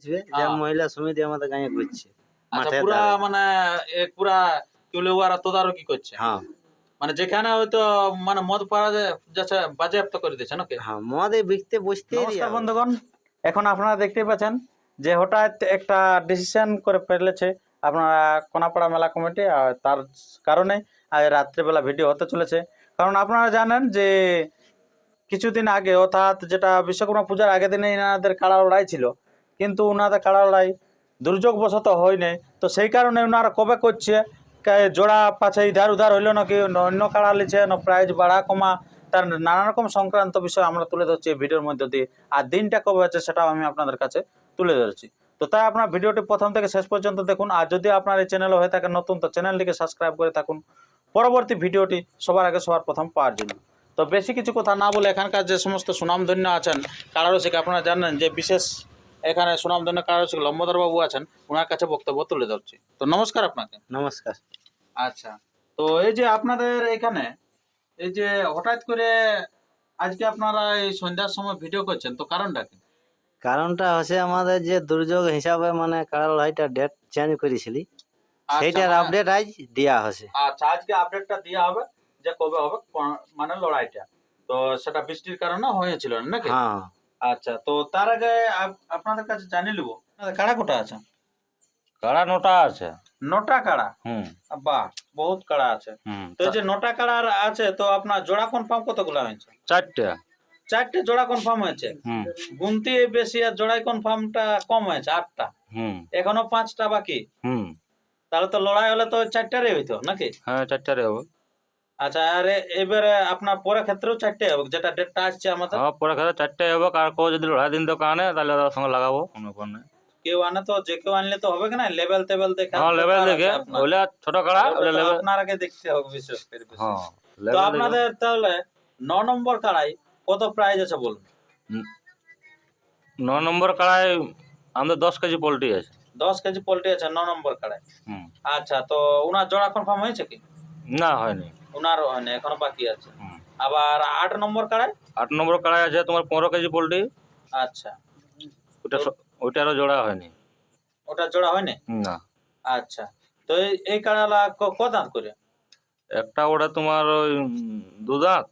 আসবে যে। মহিলা সমিতি আমাদের গাঁয়ে ঘুরছে আচ্ছা পুরা মানে পুরা ওরা তদারকি করছে? হ্যাঁ। মানে যেখানে হয়তো মানে মদ পাওয়া যাচ্ছে বাজেয়াপ্ত করে দিচ্ছে নাকি? হ্যাঁ মদে বিকতে বসতে নমস্কার বন্ধুগণ এখন আপনারা দেখতে পাচ্ছেন যে হঠাৎ একটা ডিসিশন করে ফেলেছে আপনারা কোনাপাড়া মেলা কমিটি আর তার কারণে আজ রাত্রেবেলা ভিডিও হতে চলেছে। কারণ আপনারা জানেন যে কিছুদিন আগে অর্থাৎ যেটা বিশ্বকর্মা পূজার আগের দিনে এনাদের কাড়া লড়াই ছিল কিন্তু ওনাদের কাড়া লড়াই দুর্যোগবশত হয়নি। তো সেই কারণে ওনারা কবে করছে? জোড়া পাছে ইধার উধার হইল নাকি অন্য কাড়া লিছে? না প্রাইজ বাড়া কমা? তার নানা রকম সংক্রান্ত বিষয় আমরা তুলে ধরছি ভিডিওর মধ্যে দিয়ে। আর দিনটা কবে আছে সেটাও আমি আপনাদের কাছে তুলে ধরছি। তো তাই আপনার ভিডিওটি প্রথম থেকে শেষ পর্যন্ত দেখুন। আর যদি আপনার এই চ্যানেল হয়ে থাকে নতুন, তো চ্যানেলটিকে সাবস্ক্রাইব করে থাকুন। পরবর্তী ভিডিওটি সবার আগে সবার প্রথম পাওয়ার জন্য। তো বেশি কিছু কথা না বলে এখানকার যে সমস্ত সুনামধন্য আছেন কারারসিক আপনারা জানেন যে বিশেষ এখানে সুনামধন্য কারারসিক লম্বদর বাবু আছেন ওনার কাছে বক্তব্য তুলে ধরছি। তো নমস্কার আপনাকে। নমস্কার। আচ্ছা তো এই যে আপনাদের এখানে এই যে হঠাৎ করে আজকে আপনারা এই সন্ধ্যার সময় ভিডিও করছেন তো কারণটা কি? কারণটা হচ্ছে আমাদের যে দুর্যোগ হিসাবে মানে কাড়া লড়াইটা ডেট চেঞ্জ করেছিলি আচ্ছা, সেইটার মানে- আপডেট আজ দেওয়া হচ্ছে আচ্ছা আজকে আপডেটটা দেওয়া হবে যে কবে হবে মানে লড়াইটা। তো সেটা বৃষ্টির কারণে হয়েছিল নাকি? হ্যাঁ। আচ্ছা তো তার আগে আপনাদের কাছে জানিয়ে নেব কাড়া কোটা আছে? কাড়া নটা আছে। নটা কাড়া? হুম। বাহ বহুত কাড়া আছে। তো যে নটা কাড়া আছে তো আপনার জোড়া কনফার্ম কতগুলো হয়েছে? চারটে। চারটে জোড়া কনফার্ম হয়েছে? গুনতি বেশি আর জোড়াই কনফার্মটা কম হয়েছে আটটা। হুম। এখনও পাঁচটা বাকি? হুম। তাহলে তো লড়াই হলে তো চারটারই হইতো নাকি? হ্যাঁ চারটারে হবে। আচ্ছা আর এবারে আপনার পরে ক্ষেত্রেও চারটে হবে যেটা ডেটটা আসছে আমাদের। হ্যাঁ পরে খেলে চারটে হবে আর কেউ যদি লড়াই দিন তো কানে তাহলে তার সঙ্গে লাগাবো কোনো নেই। কেউ আনে তো যে কেউ আনলে তো হবে না লেভেল টেবেল দেখে হ্যাঁ লেভেল দেখে ছোট কাড়া লেভেল আপনারাকে দেখতে হবে বিশেষ করে হ্যাঁ তো আপনাদের তাহলে ন নম্বর কাড়াই কত প্রাইজ আছে বলুন? ন নম্বর কাড়ায় আমাদের দশ কেজি পোলট্রি আছে। দশ কেজি পোল্ট্রি আছে ন নম্বর কাড়াই। আচ্ছা তো উনার জোড়া কনফার্ম হয়েছে কি? না হয়নি। উনারও হয়নি এখনও বাকি আছে। আবার আট নম্বর কাড়াই আট নম্বর কাড়ায় আছে তোমার পনেরো কেজি পোলট্রি। আচ্ছা। ওটা ওইটারও জোড়া হয়নি। ওটা জোড়া হয়নি? না। আচ্ছা। তো এই কাড়ালা ক- দাঁত করে? একটা ওটা তোমার ওই দু দাঁত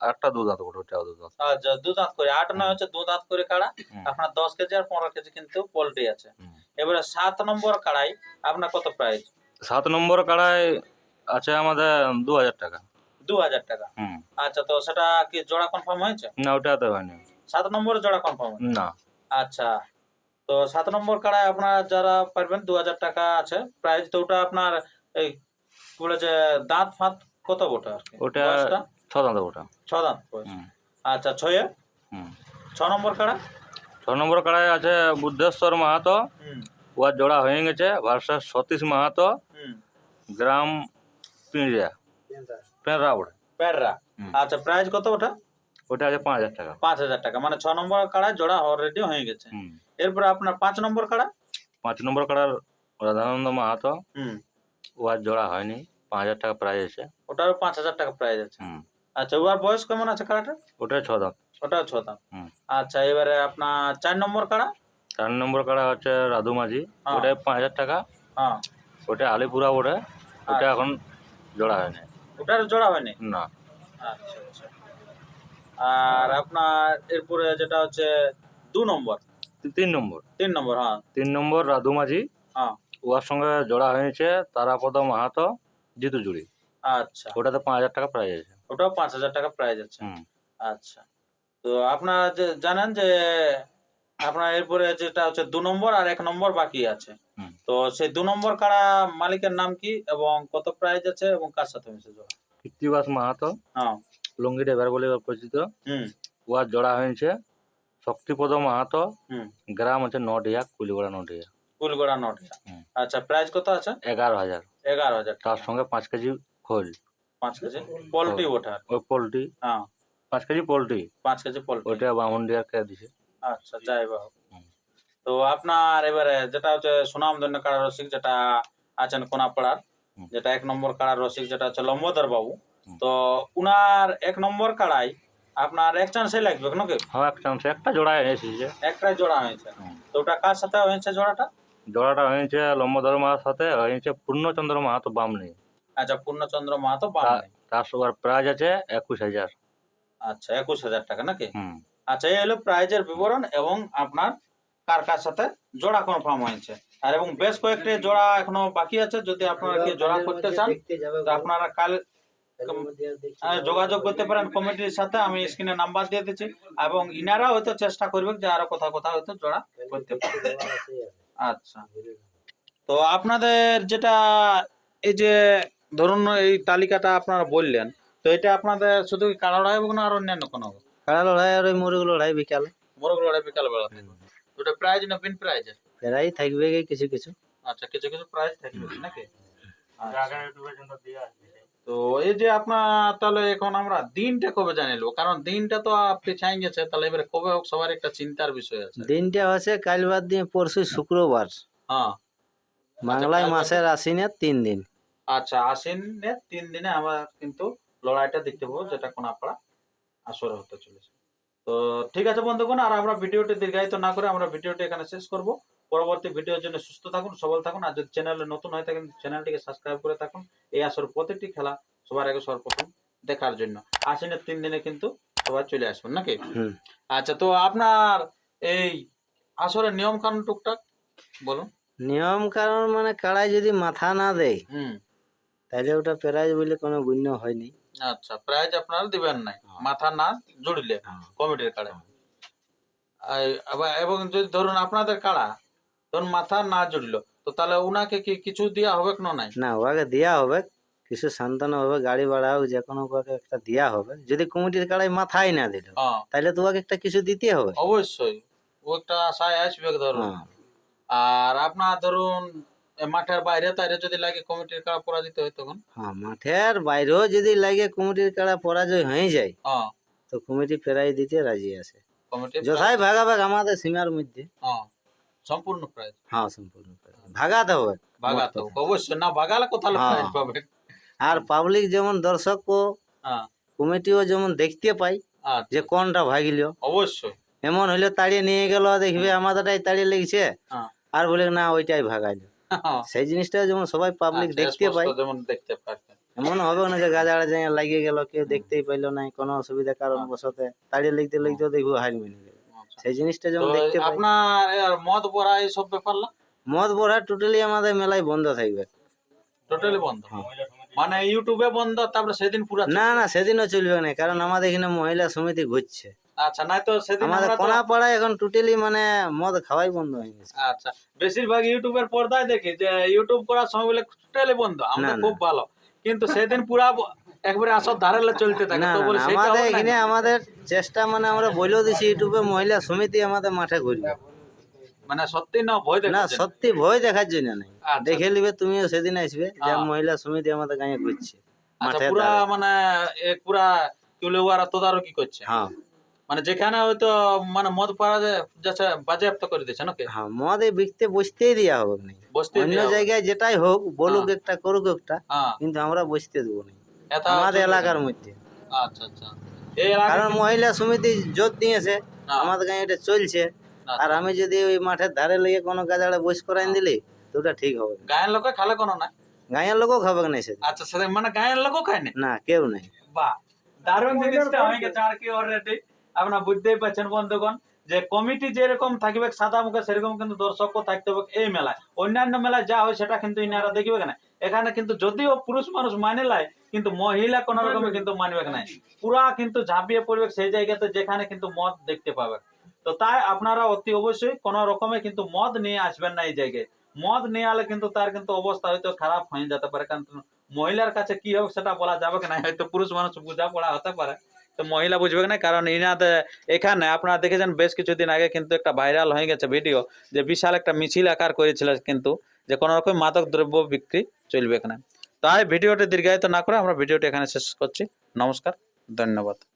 একটা দু দাঁত ওটা ওটাও দু দাঁত। আচ্ছা দু দাঁত করে। আট নয় হচ্ছে দু দাঁত করে কাড়া। আপনার দশ কেজি আর পনেরো কেজি কিন্তু পোল্ট্রি আছে। এবারে সাত নম্বর কাড়াই আপনার কত প্রাইস সাত নম্বর কাড়ায় আছে আমাদের দু হাজার টাকা। দু হাজার টাকা? হুম। আচ্ছা তো সেটা কি জোড়া কনফার্ম হয়েছে? না ওটা তো হয়নি। সাত নম্বরে জোড়া কনফার্ম না। আচ্ছা তো সাত নম্বর কাড়ায় আপনার যারা পারবেন দু হাজার টাকা আছে। প্রাইস তো ওটা আপনার এই বলে যে দাঁত ফাঁত কত ওটা ওটা- ছ দাঁত ওটা ছ দাঁত আচ্ছা ছয়ে? হুম। ছ নম্বর কাড়া ছ নম্বর কাড়ায় আছে বুদ্ধেশ্বর মাহাতো। ওয়ার জোড়া হয়ে গেছে ভার্সাস সতীশ মাহাতো। গ্রাম পিঁড়িয়া পেঁড়া ওটা প্যাররা আচ্ছা প্রাইস কত ওটা? ওটা আছে পাঁচ হাজার টাকা। পাঁচ হাজার টাকা। মানে ছ নম্বর কাড়ায় জোড়া অলরেডি হয়ে গেছে। এরপরে আপনার পাঁচ নম্বর কাড়া? পাঁচ নম্বর কাড়ার রাধানন্দ মাহাতো। ওয়ার জোড়া হয়নি। পাঁচ হাজার টাকা প্রাইস আছে। ওটারও পাঁচ হাজার টাকা প্রাইস আছে। আচ্ছা ওর বয়স কেমন আছে কাড়াটা? ওটা ছ দাঁত। ওটাও ছ দাম আচ্ছা এবারে আপনার চার নম্বর কাড়া? চার নম্বর কাড়া হচ্ছে রাধু মাঝি হ্যাঁ। ওটা পাঁচ হাজার টাকা। হ্যাঁ। ওটা আলিপুরা ওটা ওটা আচ্ছা। এখন জোড়া হয়নি ওটার জোড়া হয়নি? না। আচ্ছা আচ্ছা। আর আপনার এরপরে যেটা হচ্ছে দু নম্বর? তিন নম্বর। তিন নম্বর হ্যাঁ। তিন নম্বর রাধু মাঝি। হ্যাঁ। ওর সঙ্গে জোড়া হয়েছে তারাপদ মাহাতো জিতু জুড়ি। আচ্ছা। ওটাতে পাঁচ হাজার টাকা প্রাইজ আছে। ওটাও পাঁচ হাজার টাকা প্রাইজ আছে। আচ্ছা। তো আপনারা জানেন যে আপনার এরপরে যেটা হচ্ছে দু নম্বর আর এক নম্বর বাকি আছে। তো সেই দু নম্বর কাড়া মালিকের নাম কি এবং কত প্রাইস আছে এবং কার সাথে হয়েছে জোড়া? কৃত্তিবাস মাহাতো হ্যাঁ। লুঙ্গি ডেভার বলে পরিচিত। হুম। জোড়া হয়েছে শক্তিপদ মাহাতো হুম। গ্রাম হচ্ছে নডিয়া কুলিগড়া নডিয়া কুলগড়া হুম। আচ্ছা প্রাইস কত আছে? এগারো হাজার। এগারো হাজার তার সঙ্গে পাঁচ কেজি খোল। পাঁচ কেজি? পোল্ট্রি ওঠার ওই পোলট্রি। হ্যাঁ। পাঁচ কেজি পোলট্রি। পাঁচ কেজি পোল্ট্রি। ওইটা বামুন্ডিয়ার কে দিছে। আচ্ছা যাই বা হোক। হুম। তো আপনার এবারে যেটা হচ্ছে সুনাম ধন্য কাড়া রসিক যেটা আছেন কোনাপাড়ার যেটা এক নম্বর কাড়ার রসিক যেটা হচ্ছে লম্বোদর বাবু। তো উনার এক নম্বর কাড়াই আপনার এক চান্সে লাগবে নাকি? হ্যাঁ এক চান্স। একটা জোড়া এসেছে একটাই জোড়া হয়েছে। তো ওটা কার সাথে হয়েছে জোড়াটা? জোড়াটা হয়েছে লম্বধর মার সাথে হয়েছে পূর্ণচন্দ্র মাহাতো বাম নেই আচ্ছা পূর্ণচন্দ্র মাহাতো বাম তা- তার সবার প্রাইজ আছে একুশ হাজার। আচ্ছা একুশ হাজার টাকা নাকি? হুম। আচ্ছা এই হলো প্রাইজের বিবরণ এবং আপনার কার কার সাথে জোড়া কনফার্ম হয়েছে। আর এবং বেশ কয়েকটি জোড়া এখনও বাকি আছে যদি আপনারা কি জোড়া করতে চান আপনারা কাল যোগাযোগ করতে পারেন কমিটির সাথে আমি স্ক্রিনে নাম্বার দিয়ে দিচ্ছি। এবং ইনারা হয়তো চেষ্টা করবে যে আরও কোথাও কোথাও হয়তো জোড়া করতে পারবে আচ্ছা। তো আপনাদের যেটা এই যে ধরুন এই তালিকাটা আপনারা বললেন তো এটা আপনাদের শুধু কাড়া লড়াই হবে না আর অন্যান্য কোনো হবে? কাড়া লড়াই আর ওই মুরগ লড়াই বিকালে। মোরগ লড়াই বিকাল বেলা ওটা প্রাইজ না বিন প্রাইজ প্রায় থাকবে কি কিছু কিছু। আচ্ছা কিছু কিছু প্রাইজ থাকবে নাকি? আচ্ছা। দিয়ে আসবে। তো এই যে আপনার তাহলে এখন আমরা দিনটা কবে জানিলবো কারণ দিনটা তো আপনি চাই গেছে তাহলে এবারে কবে হোক সবার একটা চিন্তার বিষয় আছে। দিনটা হচ্ছে কাল বাদ দিয়ে পরশু শুক্রবার। হ্যাঁ। বাংলায় মাসের আশ্বিনের তিন দিন। আচ্ছা আশ্বিনের তিন দিনে আমরা কিন্তু লড়াইটা দেখতে পাবো যেটা কোন আপনারা আসরে হতে চলেছে। তো ঠিক আছে বন্ধুগণ আর আমরা ভিডিওটি দীর্ঘায়িত না করে আমরা ভিডিওটি এখানে শেষ করব। পরবর্তী ভিডিওর জন্য সুস্থ থাকুন সবল থাকুন আর যদি চ্যানেলে নতুন হয়ে থাকেন চ্যানেলটিকে সাবস্ক্রাইব করে থাকুন। এই আসর প্রতিটি খেলা সবার আগে সর্বপ্রথম দেখার জন্য। আশ্বিনের তিন দিনে কিন্তু সবাই চলে আসবেন নাকি। আচ্ছা তো আপনার এই আসরের নিয়ম কানুন টুকটাক বলুন। নিয়ম কারণ মানে কাড়াই যদি মাথা না দেয় হুম। তাহলে ওটা প্রাইজ বলে কোনো গুণ্য হয়নি আচ্ছা প্রাইজ আপনারা দিবেন নাই। মাথা না জুড়লে কমিটির কাড়ে। এবং যদি ধরুন আপনাদের কাড়া ধরুন মাথা না জুড়লো তো তাহলে উনাকে কি কিছু দেওয়া হবে না নাই? না ওকে দেওয়া হবে কিছু সান্ত্বনা হবে গাড়ি ভাড়া হোক যে কোনো ওকে একটা দেওয়া হবে। যদি কমিটির কাড়াই মাথায় না দিল হ্যাঁ। তাহলে তো ওকে একটা কিছু দিতে হবে। অবশ্যই ও একটা আশায় আসবে ধরুন। হ্যাঁ। আর আপনার ধরুন মাঠের বাইরে তাইরে যদি লাগে কমিটির কাড়া পরাজিত হয় তখন? হ্যাঁ মাঠের বাইরেও যদি লাগে কমিটির কাড়া পরাজয় হয়ে যায় হ্যাঁ। তো কমিটি প্রাইজ দিতে রাজি আছে। যথাই ভাগাভাগ আমাদের সীমার মধ্যে। হ্যাঁ সম্পূর্ণ প্রাইজ হ্যাঁ সম্পূর্ণ ভাগাতে হবে। ভাগাতে হবে। অবশ্যই না ভাগালে কোথাও হ্যাঁ। প্রাইজ পাবে। আর পাবলিক যেমন দর্শক হ্যাঁ। কমিটিও যেমন দেখতে পাই আচ্ছা। যে কোনটা ভাগিল। অবশ্যই। এমন হইলে তাড়িয়ে নিয়ে গেল দেখবে আমাদেরটাই তাড়িয়ে লেগেছে। হ্যাঁ। আর বলে না ওইটাই ভাগাইলো। হ্যাঁ। সেই জিনিসটা যেমন সবাই পাবলিক আচ্ছা, দেখতে পায়। যেমন দেখতে পারবে। এমন হবে না যে গাজাড়া যায় লাগিয়ে গেল কেউ দেখতেই পাইলো না কোনো অসুবিধা কারণ বসতে তাড়িয়ে লিখতে লিখতে দেখব হার মিলে গেল। আচ্ছা। সেই জিনিসটা যেমন দেখতে পাই। আপনার মদ ভরা এইসব ব্যাপার না? মদ ভরা টোটালি আমাদের মেলায় বন্ধ থাকবে। টোটালি বন্ধ। মানে ইউটিউবে বন্ধ তারপরে সেদিন পুরা না না সেদিনও চলবে না কারণ আমাদের এখানে মহিলা সমিতি ঘুরছে। আচ্ছা নাই তো সেদিন আমাদের কোনা এখন টোটালি মানে মদ খাওয়াই বন্ধ হয়ে গেছে। আচ্ছা বেশিরভাগ ইউটিউবের পর্দায় দেখি যে ইউটিউব করার সময় বলে টোটালি বন্ধ না। খুব ভালো। কিন্তু সেদিন পুরা একবারে আসর ধারে চলতে থাকে তো বলে আমাদের এখানে আমাদের চেষ্টা মানে আমরা বলেও দিছি ইউটিউবে মহিলা সমিতি আমাদের মাঠে ঘুরবে। মানে সত্যি না ভয় না সত্যি ভয় দেখার জন্য নাই। আচ্ছা। দেখে নিবে তুমিও সেদিন আসবে যে। মহিলা সমিতি আমাদের গাঁয়ে ঘুরছে আচ্ছা মাঠে পুরা মানে এক পুরা বলে ওরা তদারকি করছে। হ্যাঁ। মানে যেখানে হয়তো মানে মদ পাওয়া যায় যাচ্ছে বাজেয়াপ্ত করে দিচ্ছে নাকি? হ্যাঁ মদ এই বিকতে বসতেই দেওয়া হবে না। বসতে অন্য জায়গায় যেটাই হোক বলুক হ্যাঁ। একটা করুক একটা হ্যাঁ। কিন্তু আমরা বসতে দেবো না। আমাদের এলাকার মধ্যে। আচ্ছা আচ্ছা। কারণ মহিলা সমিতি জোর দিয়েছে হ্যাঁ, আমাদের গাঁয়ে এটা চলছে। আচ্ছা। আর আমি যদি ওই মাঠের ধারে লেগে কোনো গাজাড়ে বস করাই দিলি তো ওটা ঠিক হবে। গায়ের লোকে খালে কোনো না গাঁয়ের লোকও খাবে না সেদিন। আচ্ছা মানে গায়ের লোকও খায় না না কেউ নাই। বাহ। দারুণ জিনিসটা হয়ে গেছে আর কি অলরেডি আপনারা বুঝতেই পারছেন বন্ধুগণ যে কমিটি যেরকম থাকবে সাদা মুখে সেরকম কিন্তু দর্শকও থাকতে হবে এই মেলায়। অন্যান্য মেলায় যা হয় সেটা কিন্তু ইনারা দেখবে না এখানে কিন্তু যদিও পুরুষ মানুষ মানে লাই কিন্তু মহিলা কোন রকমে কিন্তু মানবে না পুরা কিন্তু ঝাঁপিয়ে পড়বে সেই জায়গাতে যেখানে কিন্তু মদ দেখতে পাবে তো তাই আপনারা অতি অবশ্যই কোন রকমে কিন্তু মদ নিয়ে আসবেন না এই জায়গায়। মদ নিয়ে আলে কিন্তু তার কিন্তু অবস্থা হয়তো খারাপ হয়ে যেতে পারে কারণ মহিলার কাছে কি হোক সেটা বলা যাবে কি না হয়তো পুরুষ মানুষ বোঝা পড়া হতে পারে। তো মহিলা বুঝবে না, কারণ ইনাতে এখানে আপনারা দেখেছেন বেশ কিছুদিন আগে কিন্তু একটা ভাইরাল হয়ে গেছে ভিডিও যে বিশাল একটা মিছিল আকার করেছিল কিন্তু যে কোনো রকম মাদক দ্রব্য বিক্রি চলবে এখানে। তাই ভিডিওটি দীর্ঘায়িত না করে আমরা ভিডিওটি এখানে শেষ করছি। নমস্কার, ধন্যবাদ।